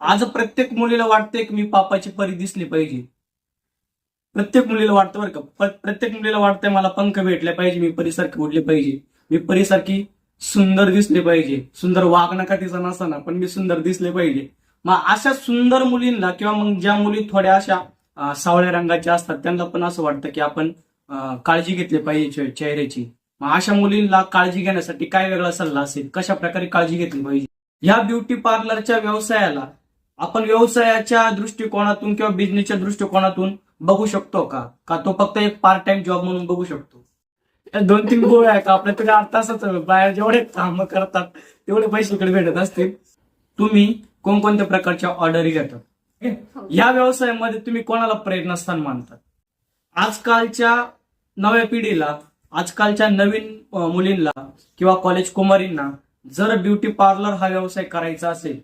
आज प्रत्येक मुलीला वाटते की मी पापाची परी दिसली पाहिजे. प्रत्येक मुलीला वाटतं बरं का. प्रत्येक मुलीला वाटतंय मला पंख भेटले पाहिजे मी परीसारखी उडली पाहिजे. मी परीसारखी सुंदर दिसले पाहिजे. सुंदर वागणं का तिचा नसताना पण मी सुंदर दिसले पाहिजे. मग अशा सुंदर मुलींना किंवा मग ज्या मुली थोड्या अशा सावळ्या रंगाच्या असतात त्यांना पण असं वाटतं की आपण काळजी घेतली पाहिजे चेहऱ्याची. मग अशा मुलींना काळजी घेण्यासाठी काय वेगळा सल्ला असेल? कशा प्रकारे काळजी घेतली पाहिजे? या ब्युटी पार्लरच्या व्यवसायाला आपण व्यवसायाच्या दृष्टिकोनातून किंवा बिझनेसच्या दृष्टिकोनातून बघू शकतो का? का तो फक्त एक पार्ट टाइम जॉब म्हणून बघू शकतो? या दोन तीन गोळे का आपल्या तरी आठ बाहेर जेवढे काम करतात तेवढे पैसे इकडे भेटत असतील. तुम्ही कोणकोणत्या प्रकारच्या ऑर्डरी घेतात या व्यवसायामध्ये तुम्ही कोणाला प्रेरणास्थान मानतात आजकालच्या नव्या पिढीला आजकालच्या नवीन मुलींना किंवा कॉलेज कुमारींना जर ब्युटी पार्लर हा व्यवसाय करायचा असेल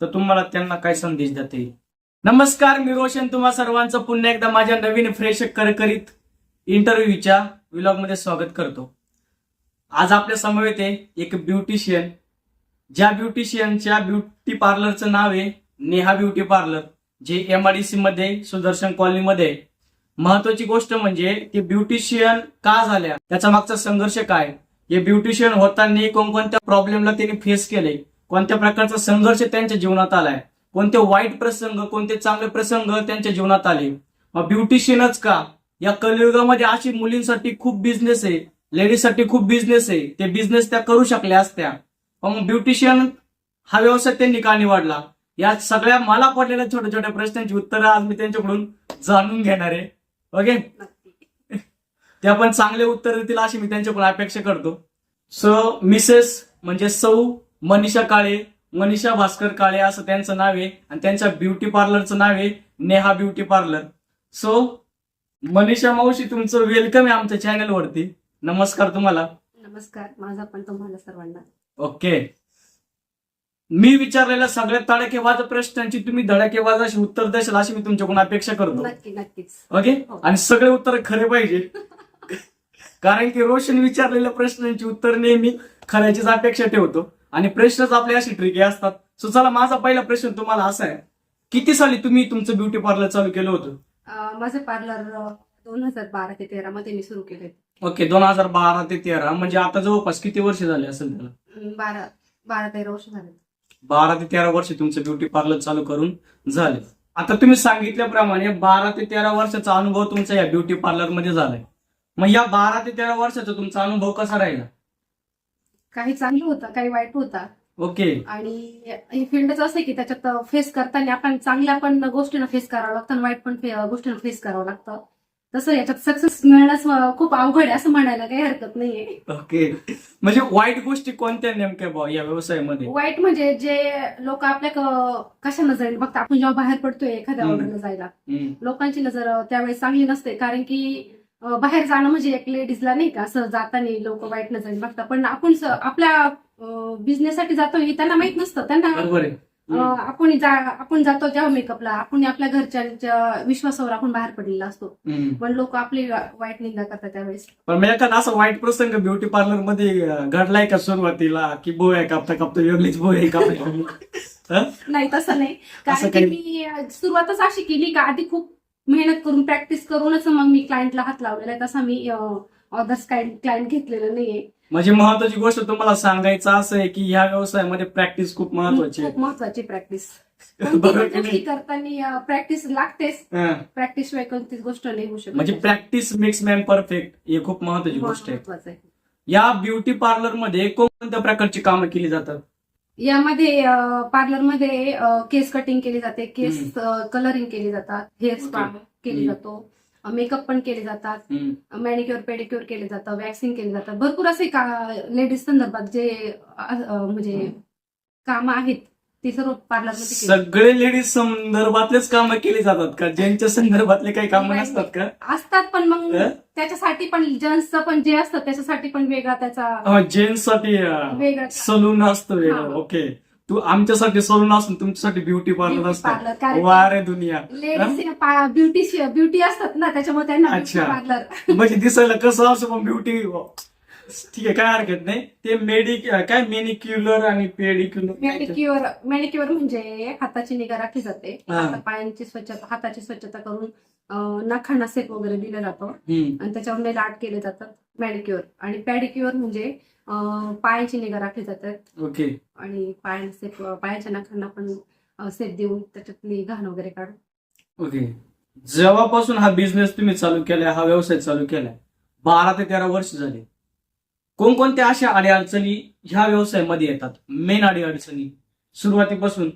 तर तुम्हाला त्यांना काय संदेश देता? येईल नमस्कार मी रोशन. तुम्हा सर्वांचं पुन्हा एकदा माझ्या नवीन फ्रेश करकरीत इंटरव्ह्यूच्या व्लॉगमध्ये स्वागत करतो. आज आपल्यासमोर येते एक ब्युटिशियन ज्या ब्युटिशियनच्या ब्युटी पार्लरचं नाव आहे नेहा ब्युटी पार्लर जे एमआयडीसी मध्ये सुदर्शन कॉलनीमध्ये. आहे. महत्वाची गोष्ट म्हणजे ते ब्युटिशियन का झाल्या? त्याचा मागचा संघर्ष काय? हे ब्युटिशियन होताना कोणकोणत्या प्रॉब्लेमला त्यांनी फेस केले? कोणत्या प्रकारचा संघर्ष त्यांच्या जीवनात आलाय? कोणते वाईट प्रसंग कोणते चांगले प्रसंग त्यांच्या जीवनात आले? मग ब्युटिशियनच का? या कलियुगामध्ये अशी मुलींसाठी खूप बिझनेस आहे लेडीजसाठी खूप बिझनेस आहे. ते बिझनेस त्या करू शकल्या असत्या. मग ब्युटिशियन हा व्यवसाय त्यांनी का निवडला? या सगळ्या मला पडलेल्या छोट्या छोट्या प्रश्नांची उत्तरं आज मी त्यांच्याकडून जाणून घेणार आहे. ओके ते आपण चांगले उत्तर देतील अशी मी त्यांच्याकडून अपेक्षा करतो. सो मिसेस म्हणजे सौ मनीषा काळे मनीषा भास्कर काळे असं त्यांचं नाव आहे. आणि त्यांच्या ब्युटी पार्लरचं नाव आहे Neha beauty parlour so Manisha मावशी तुमचं वेलकम आहे आमच्या चॅनलवरती नमस्कार तुम्हाला. नमस्कार माझा पण तुम्हाला सर्वांना. ओके. मी विचारलेल्या सगळ्या तडकेबाज प्रश्नांची तुम्ही धडकेबाज अशी उत्तर देशाल अशी मी तुमच्याकडून अपेक्षा करतो. नक्की नक्कीच. ओके? हो. आणि सगळे उत्तर खरे पाहिजे. कारण की रोशन विचारलेल्या प्रश्नांची उत्तर नेहमी खऱ्याचीच अपेक्षा ठेवतो. आणि प्रश्नच आपले अशी ट्रिकी असतात. सो चला माझा पहिला प्रश्न तुम्हाला असा आहे. किती साली तुम्ही तुमचं ब्युटी पार्लर चालू केलं होतं? अं, माझं पार्लर दोन हजार बारा ते तेरा मध्ये मी सुरू केले ओके दोन हजार बारा ते तेरा. म्हणजे आता जवळपास किती वर्ष झाले असेल त्याला? अं, बारा बारा तेरा वर्ष झाले. बारा ते तेरा वर्ष तुमचं ब्युटी पार्लर चालू करून झाले. आता तुम्ही सांगितल्याप्रमाणे बारा ते तेरा वर्षाचा अनुभव तुमचा या ब्युटी पार्लरमध्ये झालाय. मग या बारा ते तेरा वर्षाचा तुमचा अनुभव कसा राहिला? काही चांगलं होतं काही वाईट होता. ओके. आणि ही फील्डच असं की त्याच्यात फेस करताना आपण चांगल्या पण गोष्टींना फेस करावं लागतं आणि वाईट पण गोष्टींना फेस करावं लागतं. तसं याच्यात सक्सेस मिळणं खूप अवघड आहे असं म्हणायला काही हरकत नाहीये. ओके. म्हणजे वाईट गोष्टी कोणत्या नेमक्या बुवा या व्यवसायामध्ये? वाईट म्हणजे जे लोक आपल्या क- कशा जाईल? फक्त आपण जेव्हा बाहेर पडतोय एखाद्या हम्म. ऑर्डरला जायला. हम्म. लोकांची नजर त्यावेळेस चांगली नसते कारण की बाहेर जाणं म्हणजे एक लेडीजला नाही का असं जाताना लोक वाईट नजरेने बघतात. पण आपण आपल्या बिझनेससाठी जातो हे त्यांना माहीत नसतं. त्यांना आहे. आपण जा- आपण जातो जेव्हा मेकअपला आपण आपल्या घरच्यांच्या विश्वासावर आपण बाहेर पडलेला असतो. पण लोक आपली वाईट निंदा करतात त्यावेळेस. पण एखादा असा वाईट प्रसंग ब्युटी पार्लरमध्ये घडलाय का सुरुवातीला की बोय कापता कापता वेगळीच बोय कापता नाही तसं नाही. कारण की मी सुरुवातच अशी केली का आधी खूप मेहनत करून प्रॅक्टिस करूनच मग मी क्लायंटला हात लावलेला आहे. तसा मी अदर्स क्लायंट घेतलेलं नाहीये. म्हणजे महत्वाची गोष्ट तुम्हाला सांगायचं असं आहे की ह्या व्यवसायामध्ये प्रॅक्टिस खूप महत्वाची खूप महत्वाची प्रॅक्टिस करताना प्रॅक्टिस लागतेच. प्रॅक्टिस शिवाय कोणतीच गोष्ट नाही होऊ शकत. म्हणजे प्रॅक्टिस मेक्स मॅन परफेक्ट ही खूप महत्वाची गोष्ट आहे. या ब्युटी पार्लरमध्ये कोणत्या प्रकारची कामं केली जातात? यामध्ये पार्लरमध्ये केस कटिंग केली जाते. केस कलरिंग केली जातात. Hair spa. केली. जातो. मेकअप पण केले जातात. मॅनिक्युअर पेडिक्युअर केले जातं. वॅक्सिंग केले जातात भरपूर असे का लेडीज संदर्भात जे म्हणजे काम आहेत ते सर्व जातात. सगळे लेडीज संदर्भातलेच कामं केली जातात का? ज्यांच्या संदर्भातले काही कामं नसतात का? असतात पण मग अ? त्याच्यासाठी पण जेंट्सचं पण जे असतं त्याच्यासाठी पण वेगळा त्याचा जेंट्ससाठी वेगळा सलून असतं वेगळं. हा. ओके. तू आमच्यासाठी सलून असून तुमच्यासाठी ब्युटी पार्लर असतं. पार्लर कारण वा रे दुनिया. लेडीज ब्युटी ब्युटी असतात ना त्याच्यामुळे त्यांना अच्छा. पार्लर. म्हणजे दिसायला कसं असं पण ब्युटी ठीक आहे काय हरकत नाही. ते मेडिक काय मेनिक्युलर आणि पेडिक्युलर मॅनिक्युअर मॅनिक्युअर म्हणजे हाताची निगा राखली जाते. हा. हाता पायांची स्वच्छता हाताची स्वच्छता करून अं, नखांना सेट वगैरे दिलं जातं. आणि त्याच्यावर आर्ट केले जातात मॅनिक्युअर आणि पॅडिक्युअर म्हणजे अं, पायांची निगा राखली जातात ओके आणि पायांना सेट पायाच्या नखांना पण सेट देऊन त्याच्यातली घाण वगैरे काढून. ओके जेव्हापासून हा बिझनेस तुम्ही चालू केलाय हा व्यवसाय चालू केलाय बारा ते तेरा वर्ष झाले. कोणकोणत्या अशा अडीअडचणी ह्या व्यवसायामध्ये येतात? मेन अडीअडचणी. सुरुवातीपासून.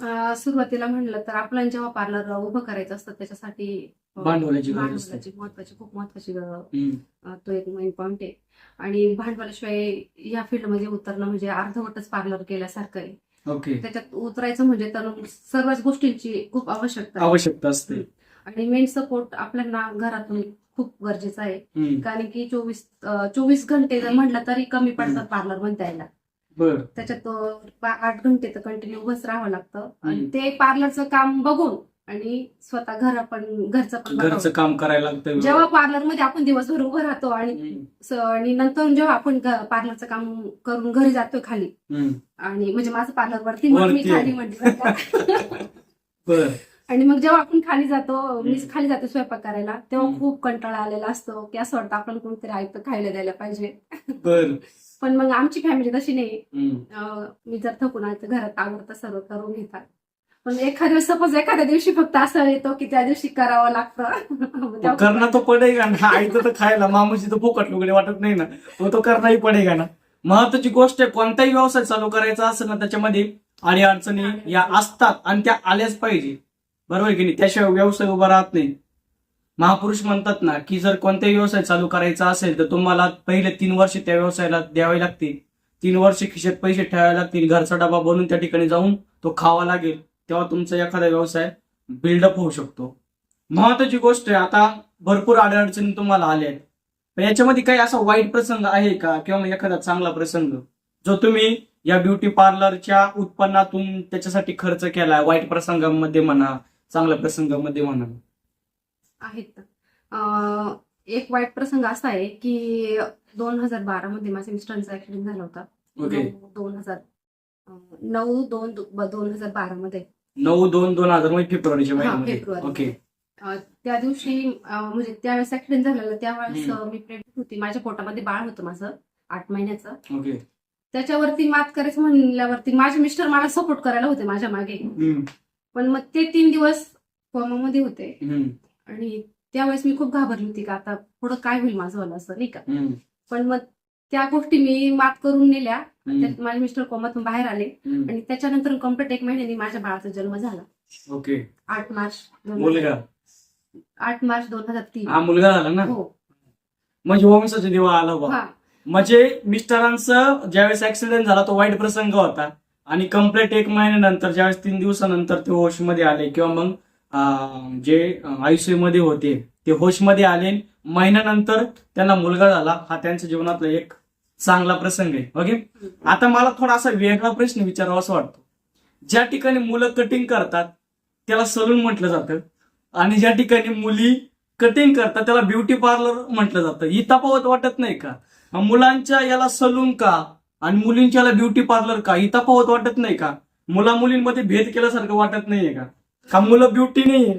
अं, सुरुवातीला म्हणलं तर आपल्याला जेव्हा पार्लर उभं करायचं असतं त्याच्यासाठी अं, भांडवलाची गरज असते. भांडवलाची महत्वाची खूप महत्वाची गरज हम्म. अं, तो एक मेन पॉइंट आहे. आणि भांडवलाशिवाय या फील्डमध्ये उतरणं म्हणजे अर्धवटच पार्लर केल्यासारखं आहे. ओके त्याच्यात उतरायचं म्हणजे तर सर्वच गोष्टींची खूप आवश्यकता आहे. आवश्यकता असते. आणि मेन सपोर्ट आपल्याला घरातून खूप गरजेचा आहे. कारण की चोवीस चोवीस घंटे जर म्हटलं तरी कमी पडतात पार्लर म्हणता यायला बर त्याच्यात आठ घंटे तर कंटिन्यू उभंच राहावं लागतं आणि. ते पार्लरचं काम बघून आणि स्वतः घर पण घरचं पण घरचं. काम करायला लागतं जेव्हा पार्लरमध्ये आपण दिवसभर उभं राहतो आणि नंतर जेव्हा आपण पार्लरचं काम करून घरी जातोय खाली. आणि म्हणजे माझं पार्लर वरती मी. खाली. बर आणि मग जेव्हा आपण खाली जातो मी खाली जातो स्वयंपाक करायला तेव्हा. खूप कंटाळा आलेला असतो की असं वाटतं आपण कोणतरी आयतं खायला द्यायला पाहिजे. पण मग आमची फॅमिली तशी नाही. मी जर थकून आले तर घरात आवडतं सर्व करून घेतात. पण एखाद्या दिवस सपोज एखाद्या दिवशी फक्त असं येतो की त्या दिवशी करावं लागतं. करना तो पडेगा ना आईचं तर खायला मामाची तर फुकट वगैरे वाटत नाही ना. तो तो करणाही पडेगा ना. महत्वाची गोष्ट आहे कोणताही व्यवसाय चालू करायचा असेल ना त्याच्यामध्ये अडी अडचणी या असतात आणि त्या आल्याच पाहिजे. बरोबर आहे की नाही? त्याशिवाय व्यवसाय उभा राहत नाही. महापुरुष म्हणतात ना की जर कोणताही व्यवसाय चालू करायचा असेल तर तुम्हाला पहिले तीन वर्ष त्या व्यवसायाला द्यावे लागतील. तीन वर्ष खिशात पैसे ठेवावे लागतील. घरचा डबा बनवून त्या ठिकाणी जाऊन तो खावा लागेल. तेव्हा तुमचा एखादा व्यवसाय बिल्डअप होऊ शकतो. महत्वाची गोष्ट आहे आता भरपूर अडचणी तुम्हाला आल्या आहेत. पण याच्यामध्ये काही असा वाईट प्रसंग आहे का? किंवा एखादा चांगला प्रसंग जो तुम्ही या ब्युटी पार्लरच्या उत्पन्नातून त्याच्यासाठी खर्च केला वाईट प्रसंगामध्ये म्हणा चांगल्या प्रसंगामध्ये म्हणा. आहेत अं, एक वाईट प्रसंग असा आहे की दोन हजार बारा मध्ये माझ्या मिस्टरांचा ऍक्सिडेंट झाला होता. ओके. नऊ दोन हजार अं, नऊ दोन दोन हजार बारा मध्ये. नऊ दोन दोन हजार म्हणजे फेब्रुवारीच्या हा, महिन्यामध्ये. फेब्रुवारी. ओके. त्या दिवशी अं, म्हणजे त्यावेळेस ऍक्सिडेंट झालेला त्यावेळेस हम्म. अं, मी प्रेग्नेंट होती. माझ्या पोटामध्ये बाळ होतं माझं आठ महिन्याचं. ओके. त्याच्यावरती मात करायचं म्हणल्यावरती माझे मिस्टर मला सपोर्ट करायला होते माझ्या मागे. हम्म, पण मग ते तीन दिवस कोमामध्ये होते. आणि त्यावेळेस मी खूप घाबरली होती का आता पुढं काय होईल माझं वालं असं नाही का? पण मग त्या गोष्टी मी मात करून नेल्या. माझे मिस्टर कोमातून बाहेर आले. आणि त्याच्यानंतर कंप्लीट एक महिन्याने माझ्या बाळाचा जन्म झाला. ओके. आठ मार्च मुलगा? आठ मार्च दोन हजार तीन. हा मुलगा झाला ना? हो. म्हणजे वंशाचा दिवा आला हा. म्हणजे मिस्टरांचं ज्यावेळेस ऍक्सिडेंट झाला तो वाईट प्रसंग होता. आणि कंप्लीट एक महिन्यानंतर ज्यावेळेस तीन दिवसानंतर ते होशमध्ये आले किंवा मग जे आयुष्यमध्ये होते ते होशमध्ये आले महिन्यानंतर त्यांना मुलगा झाला. हा त्यांच्या जीवनातला एक चांगला प्रसंग आहे. ओके? आता मला थोडा असा वेगळा प्रश्न विचारावा असं वाटतो. ज्या ठिकाणी मुलं कटिंग करतात त्याला सलून म्हटलं जातं. आणि ज्या ठिकाणी मुली कटिंग करतात त्याला ब्युटी पार्लर म्हटलं जातं. ही तफावत वाटत नाही का? मुलांच्या याला सलून का? आणि मुलींच्या याला ब्युटी पार्लर का? ही तफावत वाटत नाही का? मुला मुलींमध्ये भेद केल्यासारखं वाटत नाहीये का? का मुलं ब्युटी नाहीये?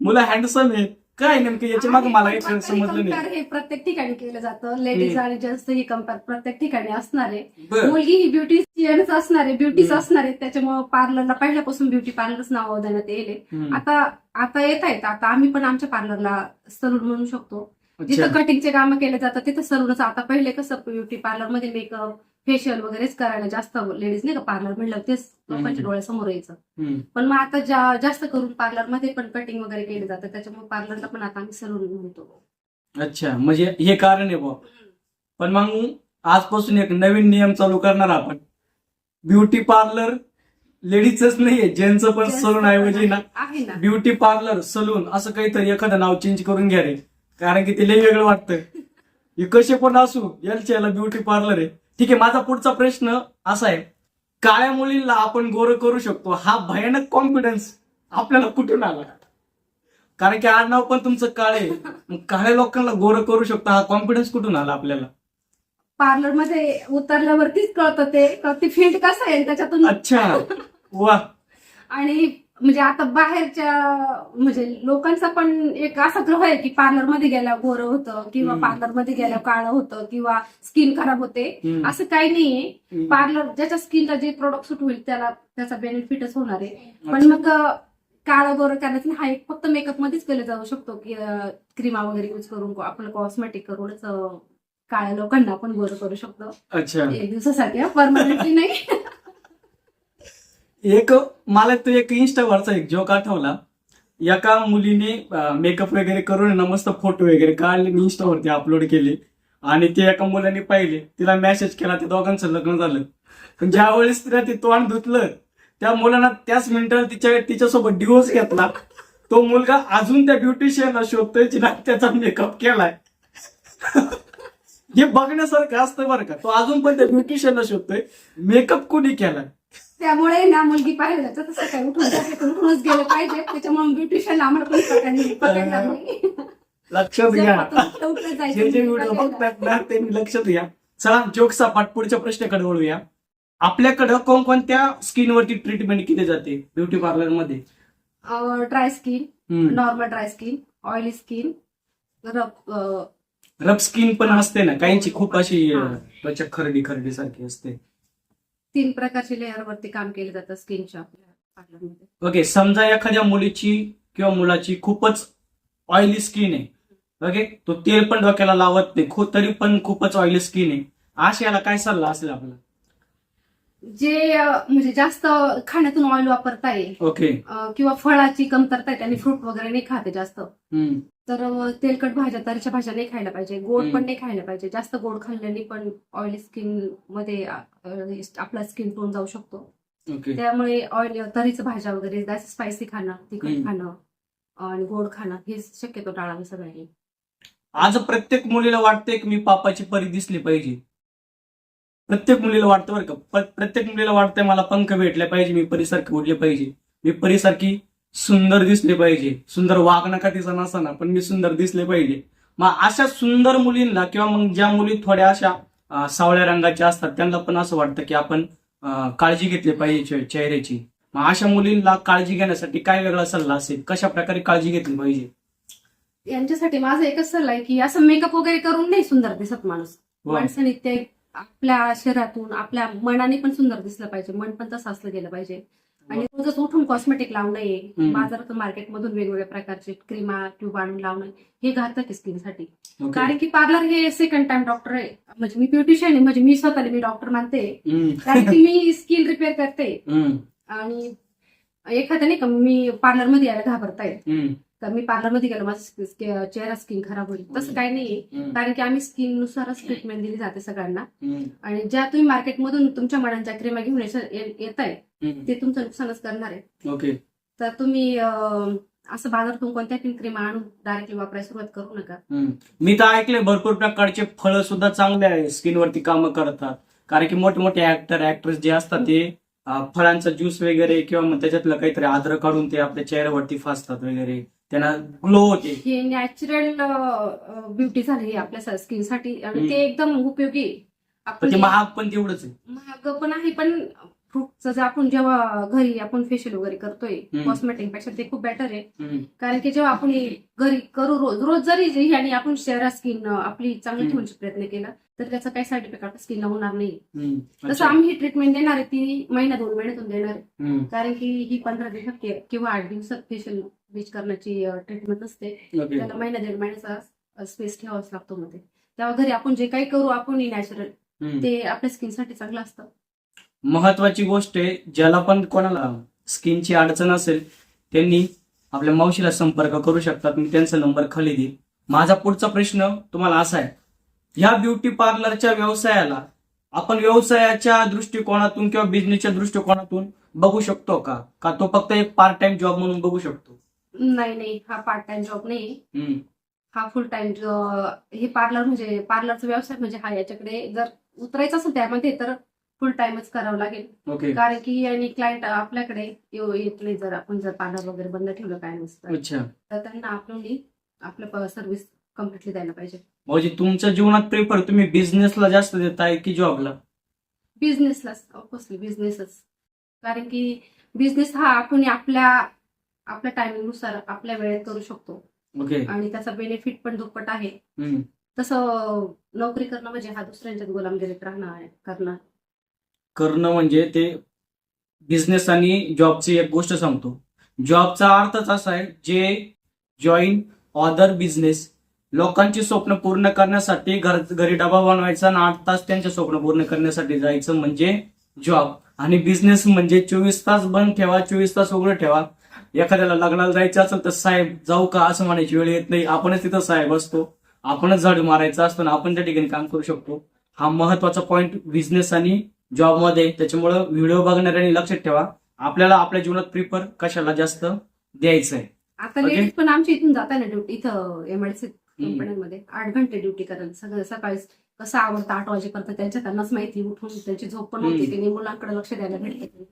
मुलं हँडसम आहेत? काय नेमकं याच्या मागे मला आहे, पण समजलं नाही. हे प्रत्येक ठिकाणी केलं जातं. लेडीज. आणि जेंट्स ही कंपेअर प्रत्येक ठिकाणी असणार आहे. मुलगी ही ब्युटीशियनच असणार आहे ब्युटीच. असणार आहे त्याच्यामुळे पार्लरला पहिल्यापासून ब्युटी पार्लरच नाव देण्यात येईल. आता आता येत आहेत. आता आम्ही पण आमच्या पार्लरला सलून म्हणू शकतो. जिथं कटिंगचे काम केले जातात तिथं सलूनच. आता पहिले कसं ब्युटी पार्लरमध्ये मेकअप फेशियल वगैरेच करायला जास्त लेडीज नाही का पार्लर म्हणलं तेच लोकांच्या. डोळ्यासमोर यायचं. पण मग आता जा- जास्त करून पार्लरमध्ये पण कटिंग वगैरे केले जातं. त्याच्यामुळे पार्लरला पण आता आम्ही सलून म्हणतो. अच्छा म्हणजे हे कारण आहे बुवा. पण मग आजपासून एक नवीन नियम चालू करणार आपण. ब्युटी पार्लर लेडीजच नाहीये जेंट्सचं पण सलून ऐवजी ना. आहे ना. ब्युटी पार्लर सलून असं काहीतरी एखादं नाव चेंज करून घ्या रे. कारण की ते लय वेगळं वाटतं. हे कसे पण असू याला ब्युटी पार्लर आहे. ठीक आहे माझा पुढचा प्रश्न असा आहे. काळ्या मुलींना आपण गोर करू शकतो. हा भयानक कॉन्फिडन्स आपल्याला कुठून आला? कारण की आडनाव पण तुमचं काळे मग काळ्या लोकांना गोर करू शकतो हा कॉन्फिडन्स कुठून आला आपल्याला? पार्लरमध्ये उतरल्यावरतीच कळतं ते. ती फील्ड कसं आहे त्याच्यातून. अच्छा. वा. आणि म्हणजे आता बाहेरच्या म्हणजे लोकांचा पण एक असा ग्रह आहे की पार्लरमध्ये गेल्यावर गोरं होतं किंवा हम्म. पार्लरमध्ये गेल्यावर काळं होतं किंवा स्किन खराब होते. असं काही नाहीये. पार्लर ज्याच्या स्किनला जे प्रोडक्ट सूट होईल त्याला त्याचा बेनिफिटच होणार आहे पण. मग काळं गोरं करण्याचं हा एक फक्त मेकअप मध्येच केलं जाऊ शकतो की क्रीमा वगैरे यूज करून आपलं कॉस्मेटिक करूनच काळ्या लोकांना आपण गोरं करू शकतो अच्छा एक दिवसासाठी परमनंटली नाही एक मला तो एक इंस्टावरचा एक जोक आठवला. एका मुलीने मेकअप वगैरे करून ना मस्त फोटो वगैरे काढले आणि इंस्टावरती अपलोड केले. आणि ते एका मुलाने पाहिले. तिला मेसेज केला त्या दोघांचं लग्न झालं. ज्यावेळेस ज्या वेळेस तिला ते तोंड धुतलं त्या मुलांना त्याच मिनिटाला तिच्या तिच्यासोबत डिवोर्स घेतला. तो मुलगा अजून त्या ब्युटिशियनला शोधतोय जिला त्याचा मेकअप केलाय. हे बघण्यासारखं असतं बरं का. तो अजून पण त्या ब्युटिशियनला शोधतोय मेकअप कोणी केलाय? त्यामुळे ना मुलगी पाहिजे जायचं तसं काही उठून उठूनच गेलं पाहिजे. त्याच्यामुळे ब्युटिशियन आम्हाला पण पकडणार पकडणार नाही. लक्षात घ्या उठलं जायचं, जे जे व्हिडिओ बघायला. बघतात ना त्यांनी लक्षात घ्या चला जोक सपाट पुढच्या प्रश्नाकडे वळूया. आपल्याकडं कोणकोणत्या स्किनवरती ट्रीटमेंट केली जाते? ब्युटी पार्लरमध्ये. Dry skin hmm. Normal dry skin oily skin rough rough skin पण असते ना काहींची खूप अशी. अं, त्वचा खरडी खरडी सारखी असते. तीन प्रकारचे लेअर वरती काम केलं जातं स्किनच्या आपल्या पार्लरमध्ये. ओके समजा एखाद्या मुलीची किंवा मुलाची खूपच ऑइली स्किन आहे. ओके तो तेल पण डोक्याला लावत नाही खूप तरी पण खूपच ऑइली स्किन आहे. अशाला काय सल्ला असेल आपला जे अं, म्हणजे जास्त खाण्यातून ऑइल वापरताय ओके अं, किंवा फळाची कमतरता आहे त्यांनी फ्रूट वगैरे नाही खाते जास्त. हम्म. तर तेलकट भाज्या तरीच्या भाज्या नाही खायला पाहिजे. गोड. पण नाही खायला पाहिजे. जास्त गोड खाल्ल्याने पण ऑइली स्किनमध्ये आपला स्किन टोन जाऊ शकतो. त्यामुळे ऑइल तरीच भाज्या वगैरे जास्त स्पायसी खाणं तिखट. खाणं आणि गोड खाणं हे शक्यतो टाळावं सगळ्यांनी. आज प्रत्येक मुलीला वाटते की मी पापाची परी दिसली पाहिजे. प्रत्येक मुलीला वाटतं बरं का. प्रत्येक मुलीला वाटतंय मला पंख भेटले पाहिजे मी परीसारखी उडले पाहिजे. मी परीसारखी सुंदर दिसले पाहिजे. सुंदर वाग नका तिचा नसाना पण मी सुंदर दिसले पाहिजे. मग अशा सुंदर मुलींना किंवा मग ज्या मुली थोड्या अशा सावळ्या रंगाच्या असतात त्यांना पण असं वाटतं की आपण काळजी घेतली पाहिजे चेहऱ्याची. मग अशा मुलींना काळजी घेण्यासाठी काय वेगळा सल्ला असेल? कशा प्रकारे काळजी घेतली पाहिजे? यांच्यासाठी माझा एकच सल्ला आहे की असं मेकअप वगैरे करून नाही सुंदर दिसत माणूस. वा. माणसाने ते आपल्या शरीरातून आपल्या मनाने पण सुंदर दिसलं पाहिजे. मन पण तसं असलं गेलं पाहिजे. आणि रोजच उठून कॉस्मेटिक लावणं. आहे बाजारातून मार्केटमधून वेगवेगळ्या प्रकारचे क्रीमा ट्यूब आणून लावणं हे घातक स्किनसाठी ओके. कारण की पार्लर हे सेकंड टाइम डॉक्टर आहे म्हणजे मी ब्युटिशियन आहे म्हणजे मी स्वतःला मी डॉक्टर मानते. कारण की मी स्किन रिपेअर करते. आणि एखाद्या नाही का मी पार्लरमध्ये यायला घाबरताय. तर मी पार्लरमध्ये गेलो माझा चेहरा स्किन खराब होईल तसं काही नाहीये हम्म. कारण की आम्ही स्किन नुसारच ट्रीटमेंट दिली जाते सगळ्यांना. आणि ज्या तुम्ही मार्केटमधून तुमच्या मनांच्या क्रीमा घेऊन येत आहे. ते तुमचं नुकसानच करणार आहे. ओके. तर तुम्ही असं बाजारातून कोणत्या पण क्रीमा आणून डायरेक्टली वापरायला सुरुवात करू नका. मी तर ऐकले भरपूर प्रकारचे फळं सुद्धा चांगले आहे. स्किनवरती कामं करतात. कारण की मोठे मोठे ऍक्टर ऍक्ट्रेस जे असतात ते फळांचा ज्यूस वगैरे किंवा मग त्याच्यातलं काहीतरी आद्र काढून ते आपल्या चेहऱ्यावरती फासतात वगैरे. त्यांना ग्लो होते. हे नॅचरल ब्युटी झाली आपल्या स्किनसाठी आणि हम्म. ते एकदम उपयोगी. महाग पण तेवढंच आहे. महाग पण आहे पण फ्रूटचं जे आपण जेव्हा घरी आपण फेशियल वगैरे करतोय. कॉस्मेटिकपेक्षा ते खूप बेटर आहे. कारण की जेव्हा आपण घरी करू रोज रोज जरी जे ह्याने आपण चेहरा स्किन आपली चांगली. ठेवण्याचा प्रयत्न केला तर त्याचा काही साईड इफेक्ट आपल्या स्किनला होणार नाही. तसं. आम्ही ही ट्रीटमेंट देणार आहे ती महिना दोन महिन्यातून देणार आहे. कारण की ही पंधरा दिवसात किंवा आठ दिवसात फेशियल ब्लीच करण्याची ट्रीटमेंट नसते त्याला महिना दीड महिन्याचा स्पेस ठेवावाच लागतो मध्ये तेव्हा घरी आपण जे काही करू आपण नॅचरल. ते आपल्या स्किनसाठी चांगलं असतं महत्वाची गोष्ट आहे ज्याला पण कोणाला स्किनची अडचण असेल त्यांनी आपल्या मावशीला संपर्क करू शकतात. मी त्यांचा नंबर खाली देईल माझा पुढचा प्रश्न तुम्हाला असा आहे ह्या ब्युटी पार्लरच्या व्यवसायाला आपण व्यवसायाच्या दृष्टिकोनातून किंवा बिझनेसच्या दृष्टिकोनातून बघू शकतो का? का तो फक्त एक पार्ट टाइम जॉब म्हणून बघू शकतो? नाही नाही हा पार्ट टाइम जॉब नाही. हा फुल टाइम हे पार्लर म्हणजे पार्लरचा व्यवसाय म्हणजे हा याच्याकडे जर उतरायचं असेल त्यामध्ये तर फुल टाइमच करावं लागेल. ओके कारण की आणि क्लायंट आपल्याकडे येऊ- येत नाही जर आपण जर पार्लर वगैरे बंद ठेवलं काय नसतं अच्छा. तर त्यांना आपली आपलं सर्व्हिस कम्प्लिटली द्यायला पाहिजे. म्हणजे तुमच्या जीवनात प्रेफर तुम्ही बिझनेसला जास्त देताय की जॉबला बिझनेसला ऑफकोर्सली बिझनेसच कारण की बिझनेस हा आपण आपल्या आपल्या टायमिंगनुसार आपल्या वेळेत करू शकतो. ओके आणि त्याचा बेनिफिट पण दुप्पट आहे. तसं नोकरी करणं म्हणजे हा दुसऱ्यांच्यात गुलामगिरीत राहणं आहे करणं. करणं म्हणजे ते बिझनेस आणि जॉबची एक गोष्ट सांगतो. जॉबचा अर्थच असा आहे जे जॉईन अदर बिझनेस लोकांची स्वप्न पूर्ण करण्यासाठी घर घरी डबा बनवायचा आणि आठ तास त्यांचे स्वप्न पूर्ण करण्यासाठी जायचं म्हणजे जॉब आणि बिझनेस म्हणजे चोवीस तास बंद ठेवा चोवीस तास उघडं ठेवा. एखाद्याला लग्नाला जायचं असेल तर साहेब जाऊ का? असं म्हणायची वेळ येत नाही. आपणच तिथं साहेब असतो. आपणच झाड मारायचं असतो आणि आपण त्या ठिकाणी काम करू शकतो. हा महत्त्वाचा पॉईंट बिझनेस आणि जॉबमध्ये त्याच्यामुळं व्हिडिओ बघणाऱ्यांनी लक्षात ठेवा आपल्याला आपल्या जीवनात प्रिफर कशाला जास्त द्यायचं आहे आता Okay. लेडीज पण आमच्या इथून जाता ना ड्युटी इथं एमआयसी हम्म. कंपन्यांमध्ये आठ घंटे ड्युटी करायला सगळं सकाळी कसं आवडतं आठ वाजेपर्यंत त्यांच्या त्यांनाच माहिती उठून त्यांची झोप पण होते हम्म. त्यांनी मुलांकडे लक्ष द्यायला भेटत.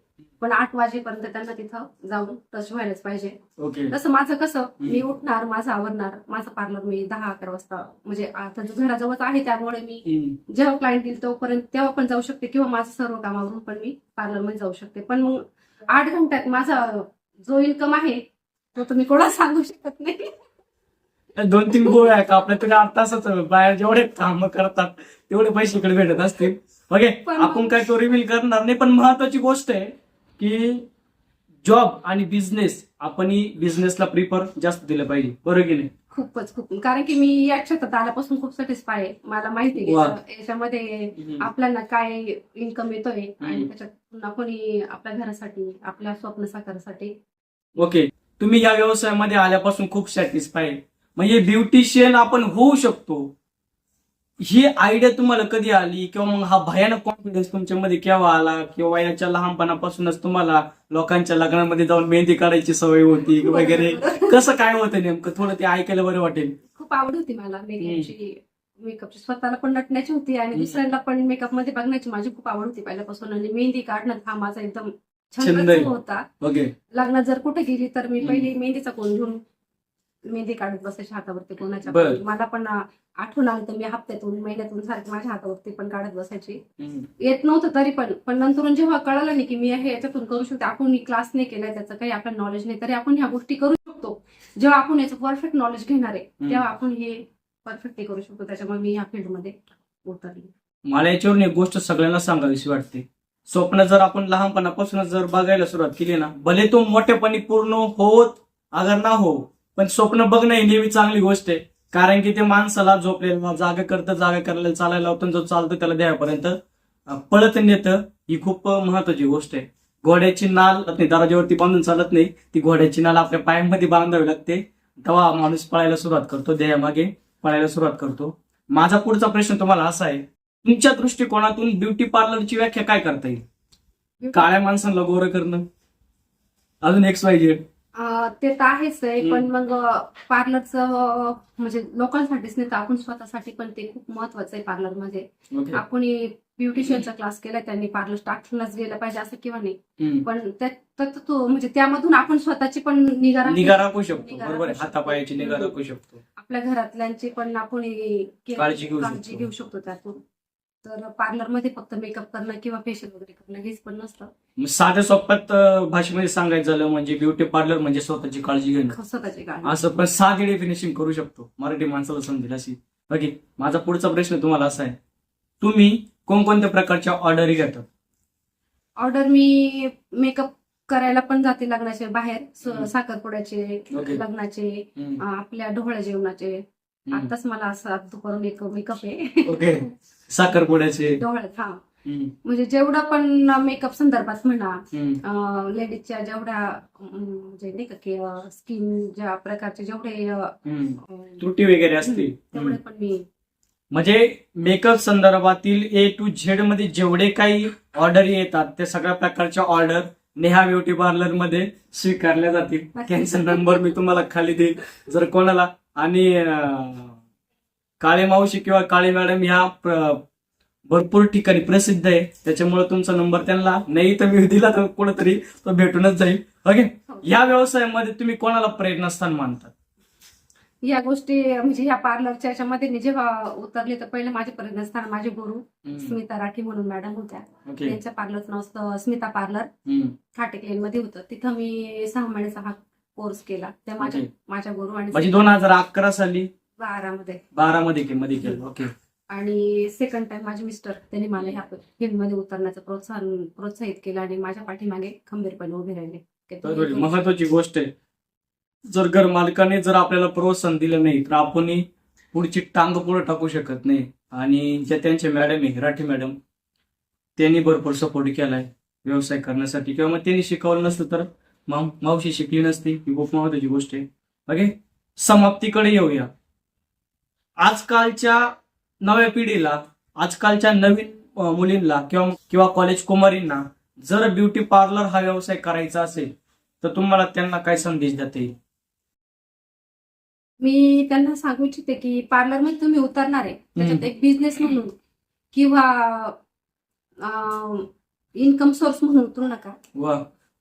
पण आठ वाजेपर्यंत त्यांना तिथं जाऊन टच व्हायलाच पाहिजे. ओके. तसं माझं कसं मी उठणार माझं आवडणार माझं पार्लर मी दहा अकरा वाजता म्हणजे आता घराजवळच आहे त्यामुळे मी जेव्हा क्लायंट येईल तोपर्यंत तेव्हा पण जाऊ शकते किंवा माझं सर्व कामावरून पण मी पार्लरमध्ये जाऊ शकते. पण मग आठ घंट्यात माझा जो इन्कम आहे तो तुम्ही कोणाला सांगू शकत नाही. दोन तीन गोळ्या आहेत. आपल्या तरी आठ तासच बाहेर जेवढे काम करतात तेवढे पैसे इकडे भेटत असतील. ओके पण- आपण काय तो रिव्हील करणार नाही पण महत्वाची गोष्ट आहे की जॉब आणि बिझनेस आपण बिझनेसला प्रिफर जास्त दिलं पाहिजे. बरोबर की नाही? खूपच खूप. कारण की मी या क्षेत्रात आल्यापासून खूप सॅटिस्फाय आहे. मला माहिती आहे याच्यामध्ये आपल्याला काय इन्कम येतोय आणि. त्याच्यात पुन्हा कोणी आपल्या घरासाठी आपल्या स्वप्न साकारासाठी. ओके. तुम्ही या व्यवसायामध्ये आल्यापासून खूप सॅटिस्फाय म्हणजे ब्युटिशियन आपण होऊ शकतो. ही आयडिया तुम्हाला कधी आली? किंवा मग हा भयानक कॉन्फिडन्स तुमच्यामध्ये केव्हा आला? किंवा याच्या लहानपणापासूनच तुम्हाला लोकांच्या लग्नामध्ये जाऊन मेहंदी काढायची सवय होती वगैरे? कसं काय होतं नेमकं? थोडं ते ऐकायला बरं वाटेल. खूप आवड होती मला मेकअपची मेकअपची स्वतःला पण नटण्याची होती आणि दुसऱ्यांना पण मेकअपमध्ये बघण्याची माझी खूप आवड होती पहिल्यापासून. आणि मेहंदी काढणं हा माझा एकदम छंद. होता. लग्नात जर कुठे गेली तर मी. पहिली मेहंदीचा कोण घेऊन मेहंदी काढत बसायची हातावरती कोणाच्या बरं. पण. मला पण आठवण आलं तर मी हप्त्यातून महिन्यातून सारखी माझ्या हातावरती पण काढत बसायची येत नव्हतं तरी पण पण नंतर जेव्हा कळालं नाही की मी हे याच्यातून करू शकते आपण क्लास नाही केलाय त्याचं काही आपलं नॉलेज नाही तरी आपण ह्या गोष्टी करू शकतो जेव्हा आपण याचं परफेक्ट नॉलेज घेणार आहे. तेव्हा आपण हे परफेक्टली करू शकतो त्याच्यामुळे मी ह्या फील्डमध्ये उतरली मला याच्यावरून एक गोष्ट सगळ्यांना सांगावीशी वाटते स्वप्न जर आपण लहानपणापासूनच जर बघायला सुरुवात केली ना भले तो मोठेपणी पूर्ण होत अगर ना हो पण स्वप्न बघणं ही नेहमी चांगली गोष्ट आहे. कारण की ते माणसाला झोपलेला जागा करतं जागा करायला चालायला लावतं जो चालतं त्याला द्यापर्यंत पळत नेतं ही खूप महत्वाची गोष्ट आहे. घोड्याची नाल नाही दरवाज्यावरती बांधून चालत नाही. ती घोड्याची नाल आपल्या पायांमध्ये बांधावी लागते. तेव्हा माणूस पळायला सुरुवात करतो देहामागे पळायला सुरुवात करतो. माझा पुढचा प्रश्न तुम्हाला असा आहे तुमच्या दृष्टिकोनातून ब्युटी पार्लरची व्याख्या काय करता येईल? काळ्या माणसांना गोरं करणं. अजून एक्स वाय झेड ते तर आहेच आहे. पण मग पार्लरचं म्हणजे लोकांसाठीच नाही तर आपण स्वतःसाठी पण ते खूप महत्वाचं आहे पार्लरमध्ये ओके आपण ब्युटिशियनचा क्लास केला त्यांनी पार्लर टाकलाच गेला पाहिजे असं किंवा नाही. पण तो म्हणजे त्यामधून आपण स्वतःची पण निगा निगा राखू शकतो बरोबर. हातापायाची निगा राखू शकतो आपल्या घरातल्यांची पण आपण काळजी. घेऊ शकतो त्यातून तर पार्लरमध्ये फक्त मेकअप करणं किंवा फेशियल वगैरे करणं हेच पण नसतं मग साध्या सोप्यात अं, भाषेमध्ये सांगायचं झालं म्हणजे ब्युटी पार्लर म्हणजे स्वतःची काळजी घेणं स्वतःची काळजी असं पण साधी डेफिनेशन करू शकतो मराठी माणसाला समजेल अशी ओके माझा पुढचा प्रश्न तुम्हाला असा आहे तुम्ही कोणकोणत्या प्रकारच्या ऑर्डरी घेतात ऑर्डर मी मेकअप करायला पण जाते लग्नाचे बाहेर स- हम्म. साखरपुड्याचे ओके. लग्नाचे. अं, आपल्या ढोळ्या जेवणाचे. आताच मला असं दुपारून एक मेकअप आहे. ओके. साखरपुड्याचे डोळ्यात हा. म्हणजे जेवढा पण मेकअप संदर्भात म्हणा. लेडीजच्या जेवढ्या म्हणजे नाही का की स्किन ज्या प्रकारचे जेवढे त्रुटी वगैरे असतील तेवढे पण मी म्हणजे मेकअप संदर्भातील ए टू झेडमध्ये जेवढे काही ऑर्डर येतात त्या सगळ्या प्रकारच्या ऑर्डर नेहा ब्युटी पार्लरमध्ये स्वीकारल्या जातील. त्यांचा नंबर मी तुम्हाला खाली देईल जर कोणाला आणि काळे मावशी किंवा काळे मॅडम ह्या प्र- भरपूर ठिकाणी प्रसिद्ध आहे. त्याच्यामुळे तुमचा नंबर त्यांना नाही तर मी दिला तर कुठेतरी तो भेटूनच जाईल. ओके या व्यवसायामध्ये तुम्ही कोणाला प्रेरणास्थान मानतात या गोष्टी म्हणजे ह्या पार्लरच्या याच्यामध्ये मी जेव्हा उतरले तर पहिले माझे प्रेरणास्थान माझे गुरु. स्मिता राठी म्हणून मॅडम होत्या. त्यांच्या पार्लरचं नाव स्मिता पार्लर हम्म. खाटेक लेन मध्ये होतं. तिथं मी सहा महिन्याचा हा कोर्स केला. त्या माझ्या. माझ्या गुरु म्हणजे आणि दोन हजार अकरा साली? बारामध्ये. बारा मध्ये के- मध्ये केलं. ओके. आणि सेकंड टाइम माझे मिस्टर त्यांनी मला ह्या फील्डमध्ये उतरण्याचं प्रोत्साहन प्रोत्साहित केलं आणि माझ्या पाठीमागे खंबीरपणे उभे राहिले. की महत्वाची गोष्ट आहे. जर घर मालकाने जर आपल्याला प्रोत्साहन दिलं नाही तर आपण पुढची टांग पुढे टाकू शकत नाही. आणि ज्या त्यांचे मॅडम आहे राठी मॅडम त्यांनी भरपूर सपोर्ट केलाय व्यवसाय करण्यासाठी. किंवा मग त्यांनी शिकवलं नसतं तर माव- मावशी शिकली नसती ही खूप महत्वाची गोष्ट आहे. ओके समाप्तीकडे येऊया. आजकालच्या नव्या पिढीला आजकालच्या नवीन मुलींना किंवा किंवा कॉलेज कुमारींना जर ब्युटी पार्लर हा व्यवसाय करायचा असेल तर तुम्हाला त्यांना काय संदेश देता येईल? मी त्यांना सांगू इच्छिते की पार्लरमध्ये तुम्ही उतरणार आहे. त्याच्यात एक बिझनेस म्हणून किंवा इन्कम सोर्स म्हणून उतरू नका.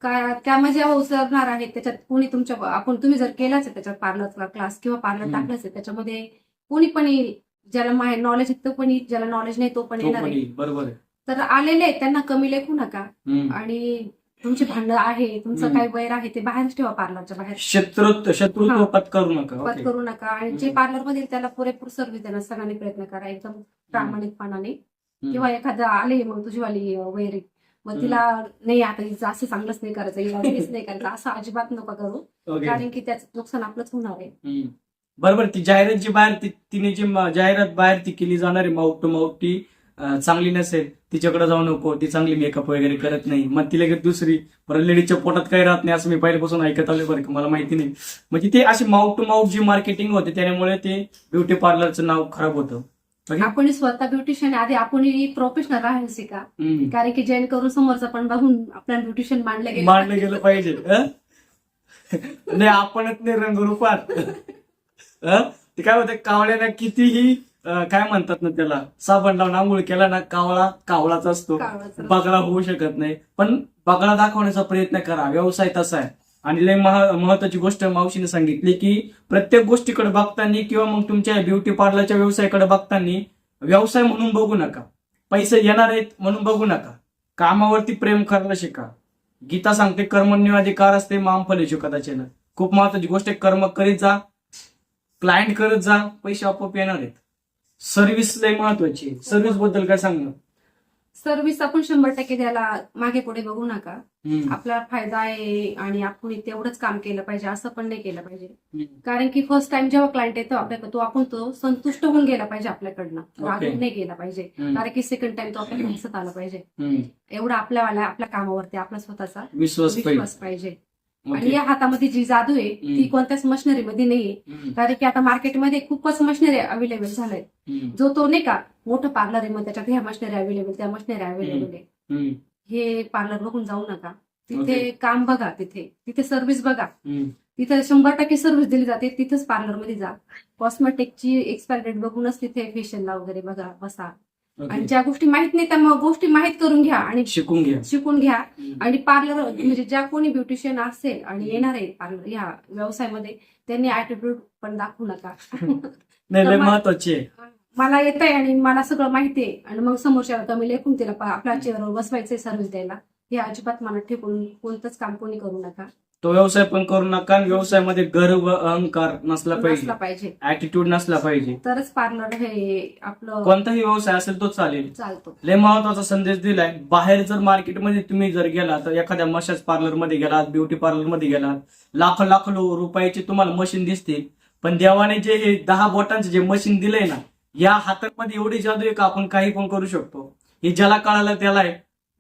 वा का त्यामध्ये जेव्हा उतरणार आहे त्याच्यात कोणी तुमच्या आपण तुम्ही जर केलाच आहे त्याच्यात पार्लरचा क्लास किंवा पार्लर. टाकलंच आहे त्याच्यामध्ये कोणी पण येईल ज्याला नॉलेज आहे तो पण येईल ज्याला नॉलेज नाही तो पण तो येणार आहे बरोबर तर आलेले आहेत त्यांना कमी लेखू नका. आणि तुमची भांडणं आहे तुमचं. काय वैर आहे ते बाहेरच ठेवा पार्लरच्या बाहेर शत्रुत्व शत्रुत्व. पत्करू नका पत ओके करू नका आणि जे. पार्लरमध्ये त्याला पुरेपूर सर्व्हिस देण्याचा सगळ्यांनी प्रयत्न करा एकदम प्रामाणिकपणाने. किंवा एखादा आले मग तुझी वाली वैरी मग तिला नाही आता हिचं असं चांगलंच नाही करायचं हिला हेच नाही करायचं असं अजिबात नका करू. कारण की त्याचं नुकसान आपलंच होणार आहे. बरोबर ती जाहिरात जी बाहेर ती तिने जी म- जाहिरात बाहेर ती केली जाणार आहे माउट टू माउट ती अं, चांगली नसेल तिच्याकडे जाऊ नको ती चांगली मेकअप वगैरे करत नाही. मग ती लगेच दुसरी परत लेडीच्या पोटात काही राहत नाही असं मी पहिल्यापासून ऐकत आलोय बरं का मला माहिती नाही. म्हणजे ते अशी माउट टू माउट जी मार्केटिंग होते त्यामुळे ते ब्युटी पार्लरचं नाव खराब होतं. आपण स्वतः ब्युटिशियन आधी आपण प्रोफेशनल शिका. हम्म. कारण की जेणेकरून समोरचं पण बघून आपल्याला ब्युटिशियन मांडलं गेलं. मांडलं गेलं पाहिजे? नाही आपणच नाही रंगरूपात? ते काय होतं कावळ्यानं कितीही काय म्हणतात ना त्याला साबण लावून आंघोळ केला ना कावळा कावळाच असतो. बगळा होऊ शकत नाही. पण बगळा दाखवण्याचा प्रयत्न करा. व्यवसाय तसा आहे. आणि लय महत्वाची गोष्ट मावशीने सांगितली की प्रत्येक गोष्टीकडे बघताना किंवा मग तुमच्या ब्युटी पार्लरच्या व्यवसायाकडे बघताना व्यवसाय म्हणून बघू नका. पैसे येणार आहेत म्हणून बघू नका. कामावरती प्रेम करायला शिका. गीता सांगते कर्मण्यवाधिकार असते मामफले फलेशु कदाचित. खूप महत्वाची गोष्ट आहे कर्म करीत जा क्लायंट करत जा पैसे आपोआप येणार आहेत. सर्व्हिस लय महत्वाची आहे. सर्व्हिसबद्दल काय सांगणं सर्व्हिस आपण शंभर टक्के द्यायला मागे पुढे बघू नका हम्म. आपला फायदा आहे आणि आपण तेवढंच काम केलं पाहिजे असं पण नाही केलं पाहिजे हम्म. कारण की फर्स्ट टाइम जेव्हा क्लायंट येतो आपल्याकडे तो आपण तो संतुष्ट होऊन गेला पाहिजे आपल्याकडनं रागून नाही गेला पाहिजे हम्म. कारण की सेकंड टाइम तो आपल्याला हसत आला पाहिजे हम्म. एवढा आपल्यावाला आपल्या कामावरती आपला स्वतःचा विश्वास पाहिजे विश्वास पाहिजे आणि. या हातामध्ये जी जादू आहे ती हम्म. कोणत्याच मशिनरीमध्ये नाहीये हम्म. कारण की आता मार्केटमध्ये खूपच मशिनरी अवेलेबल झालंय हम्म. जो तो नाही का मोठं पार्लर आहे मग त्याच्यात ह्या मशिनरी अवेलेबल त्या मशिनरी अवेलेबल आहे हम्म. हे पार्लर बघून जाऊ नका. तिथे Okay. काम बघा तिथे. तिथे सर्व्हिस बघा. हम्म. तिथे शंभर टक्के सर्व्हिस दिली जाते तिथेच पार्लरमध्ये जा. कॉस्मेटिकची एक्सपायर डेट बघूनच तिथे फेशियलला वगैरे बघा बसा. आणि ज्या गोष्टी माहीत नाही त्या मग गोष्टी माहीत करून घ्या आणि शिकून घ्या. शिकून घ्या. हम्म. आणि पार्लर म्हणजे ज्या कोणी ब्युटिशियन असेल आणि येणार आहे पार्लर ह्या व्यवसायामध्ये त्यांनी ऍटिट्यूड पण दाखवू नका. नाही लय तर मा- महत्वाची आहे. मला येत आहे आणि मला सगळं माहिती आहे. आणि मग समोरच्याला कमी लेखून तिला आपल्या चेअरवर बसवायचंय सर्व्हिस द्यायला. हे अजिबात मला ठेवून कोणतंच काम कोणी करू नका. तो व्यवसाय पण करू नका आणि व्यवसायामध्ये गर्व अहंकार नसला पाहिजे नसला पाहिजे. ऍटिट्यूड नसला पाहिजे. तरच पार्लर हे आपलं कोणताही व्यवसाय असेल तो चालेल. चालतो. लय महत्त्वाचा संदेश दिलाय. बाहेर जर मार्केटमध्ये तुम्ही जर गेला तर एखाद्या मशाज पार्लरमध्ये गेलात ब्युटी पार्लरमध्ये गेलात लाख लाख रुपयाचे तुम्हाला मशीन दिसतील. पण देवाने जे हे दहा बोटांचे जे मशीन दिलंय ना या हातामध्ये एवढी जादू आहे का आपण काही पण करू शकतो. हे ज्याला कळालं त्याला आहे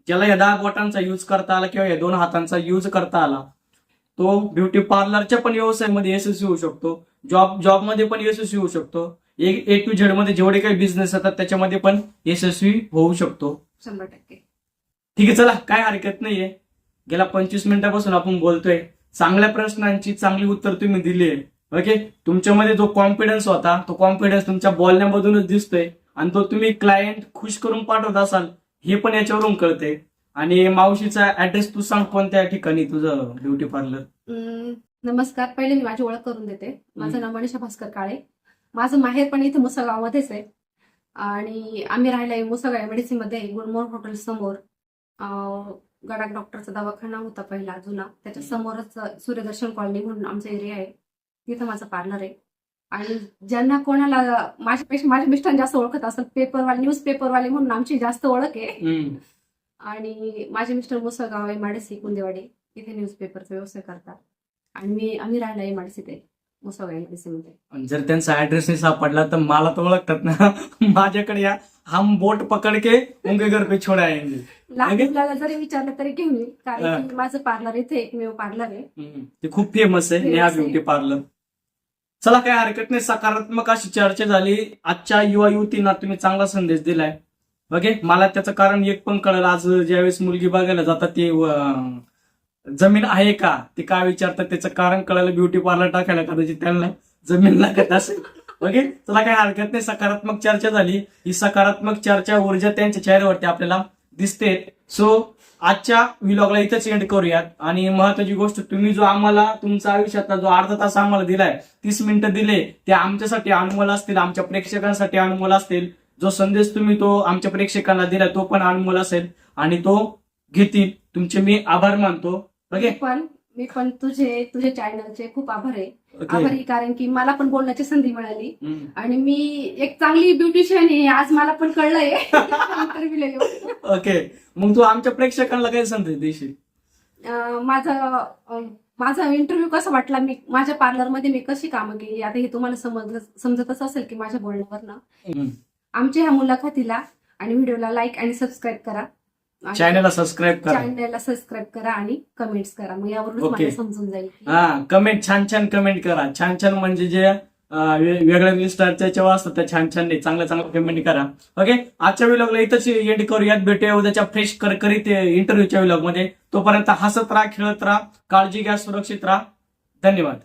ज्याला या दहा बोटांचा युज करता आला किंवा या दोन हातांचा युज करता आला तो ब्युटी पार्लरच्या पण व्यवसायामध्ये यशस्वी होऊ शकतो. जॉब जॉबमध्ये पण यशस्वी होऊ शकतो. ए टू झेडमध्ये जेवढे काही बिझनेस येतात त्याच्यामध्ये पण यशस्वी होऊ शकतो. शंभर टक्के. ठीक आहे चला काय हरकत नाहीये. गेल्या पंचवीस मिनिटापासून आपण बोलतोय. चांगल्या प्रश्नांची चांगली उत्तर तुम्ही दिली आहे ओके तुमच्यामध्ये जो कॉन्फिडन्स होता तो कॉन्फिडन्स तुमच्या बोलण्यामधूनच दिसतोय. आणि तो तुम्ही क्लायंट खुश करून पाठवत असाल हे पण याच्यावरून कळते आणि मावशीचा ऍड्रेस तू सांग कोणत्या ठिकाणी तुझं ब्युटी पार्लर नमस्कार. पहिले मी माझी ओळख करून देते. माझं नाव मनीषा भास्कर काळे. माझं माहेर पण इथे मुसळगावमध्येच आहे. आणि आम्ही राहिला मुसळगाव एमडीसी मध्ये गुलमोहर हॉटेल समोर. गडाक डॉक्टरचा दवाखाना होता पहिला जुना. त्याच्या समोरच सूर्यदर्शन कॉलनी म्हणून आमचा एरिया आहे. तिथं माझं पार्लर आहे. आणि ज्यांना कोणाला माझ्यापेक्षा माझे मिस्टर जास्त ओळखत असेल पेपरवाले न्यूज पेपरवाले म्हणून आमची जास्त ओळख आहे. आणि माझे मिस्टर मुसळगाव आहे माडेसी कुंदेवाडी इथे न्यूजपेपरचा व्यवसाय करतात. आणि मी आम्ही राहिला आहे माडेसी ते मुसळगाव एमडीसी मध्ये. जर त्यांचा ऍड्रेस नाही सापडला तर मला तर ओळखतात ना. माझ्याकडे या. हम बोट पकड के उनके घर पे छोड़ा आएंगे। लहान जरी विचारलं तरी घेऊन येईल. कारण की माझं पार्लर इथे एकमेव पार्लर आहे. हम्म. ते खूप फेमस आहे नेहा Famous आहे. Beauty parlour. चला काही हरकत नाही सकारात्मक अशी चर्चा झाली. आजच्या युवा युवतींना तुम्ही चांगला संदेश दिलाय. ओके? मला त्याचं कारण एक पण कळलं आज ज्यावेळेस मुलगी बघायला जातात ते अं, जमीन आहे का? ते काय विचारतात त्याचं कारण कळालं ब्युटी पार्लर टाकायला कदाचित त्यांना. जमीन लागत असेल. ओके? चला काही हरकत नाही? सकारात्मक चर्चा झाली. ही सकारात्मक चर्चा ऊर्जा त्यांच्या चेहऱ्यावरती आपल्याला दिसते. सो आजच्या व्हिलॉगला इथंच एंड करूयात. आणि महत्वाची गोष्ट तुम्ही जो आम्हाला तुमचा आयुष्यातला जो अर्धा तास आम्हाला दिलाय तीस मिनिटं दिले ते आमच्यासाठी अनमोल असतील आमच्या प्रेक्षकांसाठी अनमोल असतील. जो संदेश तुम्ही तो आमच्या प्रेक्षकांना दिला तो पण अनमोल असेल. आणि तो घेतील. तुमचे मी आभार मानतो. ओके? पण मी पण तुझे तुझे चॅनलचे खूप आभार आहे. आभारी कारण की मला पण बोलण्याची संधी मिळाली. आणि मी एक चांगली ब्युटिशियन आहे आज मला पण कळलंय. ओके मग तू आमच्या प्रेक्षकांना काय संदेश देशील? माझा माझा इंटरव्ह्यू कसा वाटला? मी माझ्या पार्लरमध्ये मी कशी कामं केली? आता हे तुम्हाला समजलं समजतच असेल की माझ्या बोलण्यावरनं. आमच्या ह्या मुलाखतीला आणि व्हिडिओला लाईक आणि सबस्क्राईब करा. चॅनलला सबस्क्राईब करा. चॅनलला सबस्क्राईब करा आणि कमेंट्स करा. मग. मला समजून जाईल हा कमेंट छान छान कमेंट करा. छान छान म्हणजे जे वेगळ्या वेगळ्या स्टारच्या जेव्हा असतात त्या छान छान नाही चांगल्या चांगल्या कमेंट करा. ओके आजच्या व्लॉगला इथंच एंड करूयात भेटूया उद्याच्या फ्रेश करकरीत इंटरव्ह्यूच्या व्लॉगमध्ये. तोपर्यंत हसत राहा खेळत राहा काळजी घ्या सुरक्षित राहा. धन्यवाद.